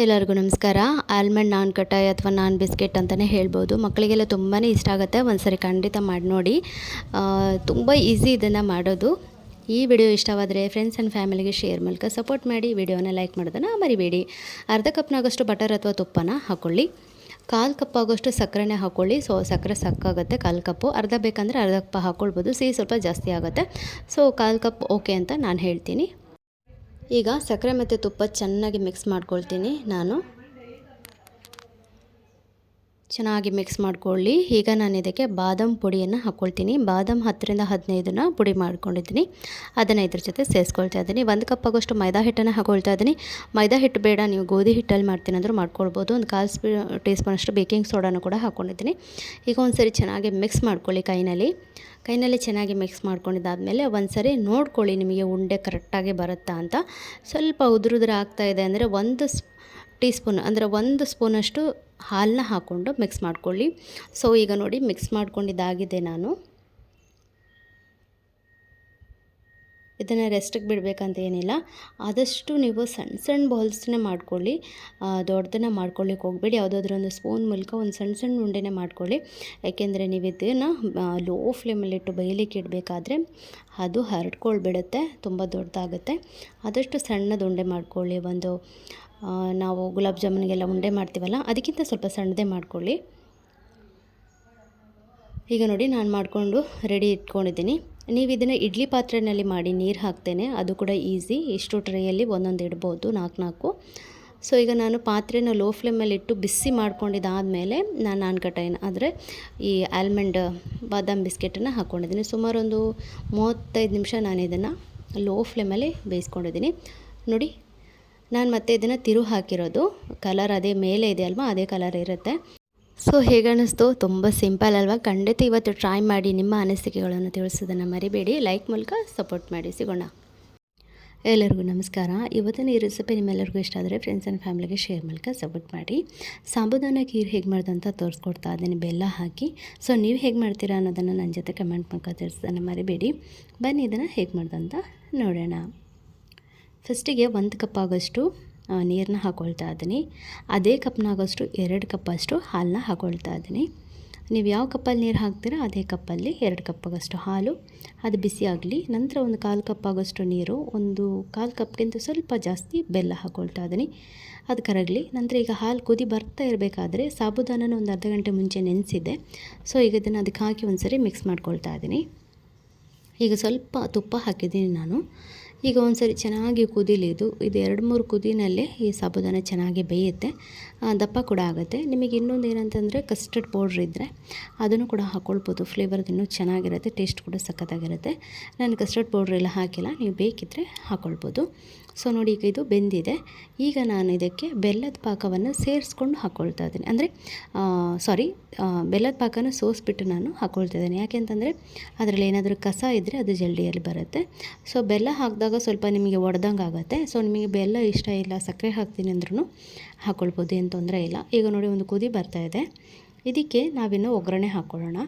ಎಲ್ಲರಿಗೂ ನಮಸ್ಕಾರ. ಆಲ್ಮಂಡ್ ನಾನ್ ಕಟಾಯ್ ಅಥವಾ ನಾನ್ ಬಿಸ್ಕೆಟ್ ಅಂತಲೇ ಹೇಳ್ಬೋದು. ಮಕ್ಕಳಿಗೆಲ್ಲ ತುಂಬಾ ಇಷ್ಟ ಆಗುತ್ತೆ. ಒಂದ್ಸರಿ ಖಂಡಿತ ಮಾಡಿ ನೋಡಿ. ತುಂಬ ಈಸಿ ಇದನ್ನು ಮಾಡೋದು. ಈ ವಿಡಿಯೋ ಇಷ್ಟವಾದರೆ ಫ್ರೆಂಡ್ಸ್ ಆ್ಯಂಡ್ ಫ್ಯಾಮಿಲಿಗೆ ಶೇರ್ ಮೂಲಕ ಸಪೋರ್ಟ್ ಮಾಡಿ. ವಿಡಿಯೋನ ಲೈಕ್ ಮಾಡೋದನ್ನು ಮರಿಬೇಡಿ. ಅರ್ಧ ಕಪ್ನಾಗಷ್ಟು ಬಟರ್ ಅಥವಾ ತುಪ್ಪನ ಹಾಕ್ಕೊಳ್ಳಿ ಕಾಲು ಕಪ್ ಆಗೋಷ್ಟು ಸಕ್ಕರೆನೇ ಹಾಕ್ಕೊಳ್ಳಿ ಸೊ ಸಕ್ಕರೆ ಸಕ್ಕಾಗುತ್ತೆ ಕಾಲು ಕಪ್ಪು ಅರ್ಧ ಬೇಕಂದರೆ ಅರ್ಧ ಕಪ್ ಹಾಕ್ಕೊಳ್ಬೋದು ಸಿಹಿ ಸ್ವಲ್ಪ ಜಾಸ್ತಿ ಆಗುತ್ತೆ. ಸೊ ಕಾಲು ಕಪ್ ಓಕೆ ಅಂತ ನಾನು ಹೇಳ್ತೀನಿ. ಈಗ ಸಕ್ಕರೆ ಮತ್ತು ತುಪ್ಪ ಚೆನ್ನಾಗಿ ಮಿಕ್ಸ್ ಮಾಡ್ಕೊಳ್ತೀನಿ ನಾನು. ಚೆನ್ನಾಗಿ ಮಿಕ್ಸ್ ಮಾಡ್ಕೊಳ್ಳಿ. ಈಗ ನಾನು ಇದಕ್ಕೆ ಬಾದಾಮ್ ಪುಡಿಯನ್ನು ಹಾಕ್ಕೊಳ್ತೀನಿ ಬಾದಾಮ್ ಹತ್ತರಿಂದ ಹದಿನೈದನ್ನ ಪುಡಿ ಮಾಡ್ಕೊಂಡಿದ್ದೀನಿ. ಅದನ್ನು ಇದ್ರ ಜೊತೆ ಸೇರಿಸ್ಕೊಳ್ತಾ ಇದ್ದೀನಿ. ಒಂದು ಕಪ್ ಆಗೋಷ್ಟು ಮೈದಾ ಹಿಟ್ಟನ್ನು ಹಾಕೊಳ್ತಾ ಇದ್ದೀನಿ. ಮೈದಾ ಹಿಟ್ಟು ಬೇಡ, ನೀವು ಗೋಧಿ ಹಿಟ್ಟಲ್ಲಿ ಮಾಡ್ತೀನಿ ಅಂದರೂ ಮಾಡ್ಕೊಳ್ಬೋದು. ಒಂದು ಕಾಲು ಸ್ಪೂ ಟೀ ಸ್ಪೂನಷ್ಟು ಬೇಕಿಂಗ್ ಸೋಡಾನು ಕೂಡ ಹಾಕ್ಕೊಂಡಿದ್ದೀನಿ ಈಗ ಒಂದು ಸರಿ ಚೆನ್ನಾಗಿ ಮಿಕ್ಸ್ ಮಾಡ್ಕೊಳ್ಳಿ ಕೈನಲ್ಲಿ. ಕೈನಲ್ಲಿ ಚೆನ್ನಾಗಿ ಮಿಕ್ಸ್ ಮಾಡ್ಕೊಂಡಿದ್ದಾದಮೇಲೆ ಒಂದು ಸರಿ ನೋಡ್ಕೊಳ್ಳಿ ನಿಮಗೆ ಉಂಡೆ ಕರೆಕ್ಟಾಗಿ ಬರುತ್ತಾ ಅಂತ. ಸ್ವಲ್ಪ ಉದುರುದ್ರೆ ಇದೆ ಅಂದರೆ ಒಂದು ಸ್ ಟೀ ಸ್ಪೂನ್ ಅಂದರೆ ಒಂದು ಸ್ಪೂನಷ್ಟು ಹಾಲನ್ನ ಹಾಕ್ಕೊಂಡು ಮಿಕ್ಸ್ ಮಾಡ್ಕೊಳ್ಳಿ. ಸೊ ಈಗ ನೋಡಿ ಮಿಕ್ಸ್ ಮಾಡ್ಕೊಂಡಿದ್ದಾಗಿದೆ ನಾನು. ಇದನ್ನು ರೆಸ್ಟಿಗೆ ಬಿಡಬೇಕಂತ ಏನಿಲ್ಲ. ಆದಷ್ಟು ನೀವು ಸಣ್ಣ ಸಣ್ಣ ಬಾಲ್ಸ್ನೇ ಮಾಡ್ಕೊಳ್ಳಿ. ದೊಡ್ಡದನ್ನ ಮಾಡ್ಕೊಳ್ಳಿಕ್ಕೆ ಹೋಗಬೇಡಿ. ಯಾವುದಾದ್ರೂ ಒಂದು ಸ್ಪೂನ್ ಮೂಲಕ ಒಂದು ಸಣ್ಣ ಸಣ್ಣ ಉಂಡೆನೇ ಮಾಡ್ಕೊಳ್ಳಿ. ಯಾಕೆಂದರೆ ನೀವು ಇದನ್ನು ಲೋ ಫ್ಲೇಮಲ್ಲಿಟ್ಟು ಬೇಯಲಿಕ್ಕೆ ಇಡಬೇಕಾದ್ರೆ ಅದು ಹರಡ್ಕೊಳ್ಬಿಡುತ್ತೆ, ತುಂಬ ದೊಡ್ಡದಾಗುತ್ತೆ. ಆದಷ್ಟು ಸಣ್ಣದು ಉಂಡೆ ಮಾಡ್ಕೊಳ್ಳಿ. ಒಂದು ನಾವು ಗುಲಾಬ್ ಜಾಮೂನಿಗೆಲ್ಲ ಉಂಡೆ ಮಾಡ್ತೀವಲ್ಲ, ಅದಕ್ಕಿಂತ ಸ್ವಲ್ಪ ಸಣ್ಣದೇ ಮಾಡ್ಕೊಳ್ಳಿ. ಈಗ ನೋಡಿ, ನಾನು ಮಾಡಿಕೊಂಡು ರೆಡಿ ಇಟ್ಕೊಂಡಿದ್ದೀನಿ. ನೀವು ಇದನ್ನು ಇಡ್ಲಿ ಪಾತ್ರೆಯಲ್ಲಿ ಮಾಡಿ ನೀರು ಹಾಕ್ತೇನೆ, ಅದು ಕೂಡ ಈಸಿ ಇಷ್ಟು ಟ್ರೈಯಲ್ಲಿ ಒಂದೊಂದು ಇಡ್ಬೋದು ನಾಲ್ಕು ನಾಲ್ಕು ಸೊ ಈಗ ನಾನು ಪಾತ್ರೆನ ಲೋ ಫ್ಲೇಮಲ್ಲಿ ಇಟ್ಟು ಬಿಸಿ ಮಾಡ್ಕೊಂಡಿದ್ದಾದಮೇಲೆ ನಾನು ನಾನು ಕಟಾಯಿನ ಆದರೆ ಈ ಆಲ್ಮಂಡ್ ಬಾದಾಮ್ ಬಿಸ್ಕೆಟನ್ನು ಹಾಕ್ಕೊಂಡಿದ್ದೀನಿ ಸುಮಾರು ಒಂದು ಮೂವತ್ತೈದು ನಿಮಿಷ ನಾನು ಇದನ್ನು ಲೋ ಫ್ಲೇಮಲ್ಲಿ ಬೇಯಿಸ್ಕೊಂಡಿದ್ದೀನಿ. ನೋಡಿ ನಾನು ಮತ್ತೆ ಇದನ್ನು ತಿರು ಹಾಕಿರೋದು. ಕಲರ್ ಅದೇ ಮೇಲೆ ಇದೆ ಅಲ್ವಾ? ಅದೇ ಕಲರ್ ಇರುತ್ತೆ. ಸೊ ಹೇಗನ್ನಿಸ್ತು ತುಂಬ ಸಿಂಪಲ್ ಅಲ್ವಾ? ಖಂಡಿತ ಇವತ್ತು ಟ್ರೈ ಮಾಡಿ ನಿಮ್ಮ ಅನಿಸಿಕೆಗಳನ್ನು ತಿಳಿಸೋದನ್ನು ಮರಿಬೇಡಿ. ಲೈಕ್ ಮೂಲಕ ಸಪೋರ್ಟ್ ಮಾಡಿ. ಸಿಗೋಣ. ಎಲ್ಲರಿಗೂ ನಮಸ್ಕಾರ. ಇವತ್ತಿನ ಈ ರೆಸಿಪಿ ನಿಮ್ಮೆಲ್ಲರಿಗೂ ಇಷ್ಟ ಆದರೆ ಫ್ರೆಂಡ್ಸ್ ಆ್ಯಂಡ್ ಫ್ಯಾಮಿಲಿಗೆ ಶೇರ್ ಮೂಲಕ ಸಪೋರ್ಟ್ ಮಾಡಿ. ಸಾಬುದಾನ ಖೀರ್ ಹೇಗೆ ಮಾಡ್ದಂತ ತೋರಿಸ್ಕೊಡ್ತಾ ಅದನ್ನು ಬೆಲ್ಲ ಹಾಕಿ. ಸೊ ನೀವು ಹೇಗೆ ಮಾಡ್ತೀರಾ ಅನ್ನೋದನ್ನು ನನ್ನ ಜೊತೆ ಕಮೆಂಟ್ ಮೂಲಕ ತಿಳಿಸೋದನ್ನು ಮರಿಬೇಡಿ. ಬನ್ನಿ, ಇದನ್ನು ಹೇಗೆ ಮಾಡ್ದಂತ ನೋಡೋಣ. ಫಸ್ಟಿಗೆ ಒಂದು ಕಪ್ ಆಗೋಷ್ಟು ನೀರನ್ನ ಹಾಕ್ಕೊಳ್ತಾ ಇದ್ದೀನಿ. ಅದೇ ಕಪ್ನಾಗೋಷ್ಟು, ಎರಡು ಕಪ್ಪಷ್ಟು ಹಾಲನ್ನ ಹಾಕ್ಕೊಳ್ತಾ ಇದ್ದೀನಿ. ನೀವು ಯಾವ ಕಪ್ಪಲ್ಲಿ ನೀರು ಹಾಕ್ತೀರೋ ಅದೇ ಕಪ್ಪಲ್ಲಿ ಎರಡು ಕಪ್ಪಾಗಷ್ಟು ಹಾಲು. ಅದು ಬಿಸಿ ಆಗಲಿ, ನಂತರ ಒಂದು ಕಾಲು ಕಪ್ ಆಗೋಷ್ಟು ನೀರು, ಒಂದು ಕಾಲು ಕಪ್ಗಿಂತ ಸ್ವಲ್ಪ ಜಾಸ್ತಿ ಬೆಲ್ಲ ಹಾಕ್ಕೊಳ್ತಾ ಇದ್ದೀನಿ. ಅದು ಕರಗಲಿ. ನಂತರ ಈಗ ಹಾಲು ಕುದಿ ಬರ್ತಾ ಇರಬೇಕಾದ್ರೆ ಸಾಬುದಾನನ ಒಂದು ಅರ್ಧ ಗಂಟೆ ಮುಂಚೆ ನೆನೆಸಿದ್ದೆ. ಸೊ, ಈಗ ಇದನ್ನು ಅದಕ್ಕೆ ಹಾಕಿ ಒಂದು ಮಿಕ್ಸ್ ಮಾಡ್ಕೊಳ್ತಾ ಇದ್ದೀನಿ. ಈಗ ಸ್ವಲ್ಪ ತುಪ್ಪ ಹಾಕಿದ್ದೀನಿ ನಾನು. ಈಗ ಒಂದು ಸರಿ ಚೆನ್ನಾಗಿ ಕುದೀಲಿ ಇದು ಇದು ಎರಡು ಮೂರು ಕುದಿನಲ್ಲೇ ಈ ಸಾಬುದಾನ ಚೆನ್ನಾಗಿ ಬೇಯುತ್ತೆ. ದಪ್ಪ ಕೂಡ ಆಗುತ್ತೆ. ನಿಮಗೆ ಇನ್ನೊಂದು ಏನಂತಂದರೆ ಕಸ್ಟರ್ಡ್ ಪೌಡ್ರ್ ಇದ್ದರೆ ಅದನ್ನು ಕೂಡ ಹಾಕ್ಕೊಳ್ಬೋದು ಫ್ಲೇವರ್ದು ಇನ್ನೂ ಚೆನ್ನಾಗಿರುತ್ತೆ ಟೇಸ್ಟ್ ಕೂಡ ಸಖತ್ತಾಗಿರುತ್ತೆ. ನಾನು ಕಸ್ಟರ್ಡ್ ಪೌಡ್ರ್ ಎಲ್ಲ ಹಾಕಿಲ್ಲ, ನೀವು ಬೇಕಿದ್ದರೆ ಹಾಕ್ಕೊಳ್ಬೋದು ಸೊ ನೋಡಿ ಈಗ ಇದು ಬೆಂದಿದೆ. ಈಗ ನಾನು ಇದಕ್ಕೆ ಬೆಲ್ಲದ ಪಾಕವನ್ನು ಸೇರಿಸ್ಕೊಂಡು ಹಾಕ್ಕೊಳ್ತಾ ಇದ್ದೀನಿ. ಅಂದರೆ ಸಾರಿ ಬೆಲ್ಲದ ಪಾಕನ ಸೋಸ್ಬಿಟ್ಟು ನಾನು ಹಾಕ್ಕೊಳ್ತಾ ಇದ್ದೀನಿ. ಯಾಕೆಂತಂದರೆ ಅದರಲ್ಲಿ ಏನಾದರೂ ಕಸ ಇದ್ದರೆ ಅದು ಜಲ್ದಿಯಲ್ಲಿ ಬರುತ್ತೆ. ಸೊ ಬೆಲ್ಲ ಹಾಕಿದಾಗ ಸ್ವಲ್ಪ ನಿಮಗೆ ಒಡೆದಂಗೆ ಆಗುತ್ತೆ. ಸೊ ನಿಮಗೆ ಬೆಲ್ಲ ಇಷ್ಟ ಇಲ್ಲ, ಸಕ್ಕರೆ ಹಾಕ್ತೀನಿ ಅಂದ್ರೂ ಹಾಕ್ಕೊಳ್ಬೋದು ಏನು ತೊಂದರೆ ಇಲ್ಲ. ಈಗ ನೋಡಿ ಒಂದು ಕುದಿ ಬರ್ತಾ ಇದೆ. ಇದಕ್ಕೆ ನಾವಿನ್ನು ಒಗ್ಗರಣೆ ಹಾಕ್ಕೊಳ್ಳೋಣ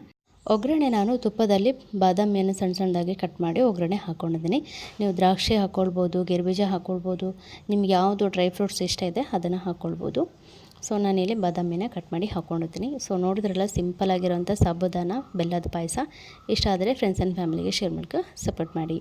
ಒಗ್ಗರಣೆ ನಾನು ತುಪ್ಪದಲ್ಲಿ ಬಾದಾಮಿಯನ್ನು ಸಣ್ಣ ಸಣ್ಣದಾಗಿ ಕಟ್ ಮಾಡಿ ಒಗ್ಗರಣೆ ಹಾಕ್ಕೊಂಡಿದ್ದೀನಿ ನೀವು ದ್ರಾಕ್ಷಿ ಹಾಕ್ಕೊಳ್ಬೋದು ಗೆರ್ಬೀಜ ಹಾಕ್ಕೊಳ್ಬೋದು ನಿಮ್ಗೆ ಯಾವುದು ಡ್ರೈ ಫ್ರೂಟ್ಸ್ ಇಷ್ಟ ಇದೆ ಅದನ್ನು ಹಾಕ್ಕೊಳ್ಬೋದು ಸೊ ನಾನಿಲ್ಲಿ ಬಾದಾಮಿನ ಕಟ್ ಮಾಡಿ ಹಾಕ್ಕೊಂಡಿದ್ದೀನಿ ಸೊ ನೋಡಿದ್ರಲ್ಲ ಸಿಂಪಲ್ ಆಗಿರೋಂಥ ಸಾಬುದಾನ, ಬೆಲ್ಲದ ಪಾಯಸ. ಇಷ್ಟ ಆದರೆ ಫ್ರೆಂಡ್ಸ್ ಆ್ಯಂಡ್ ಫ್ಯಾಮಿಲಿಗೆ ಶೇರ್ ಮಾಡ್ಕೊ ಸಪೋರ್ಟ್ ಮಾಡಿ.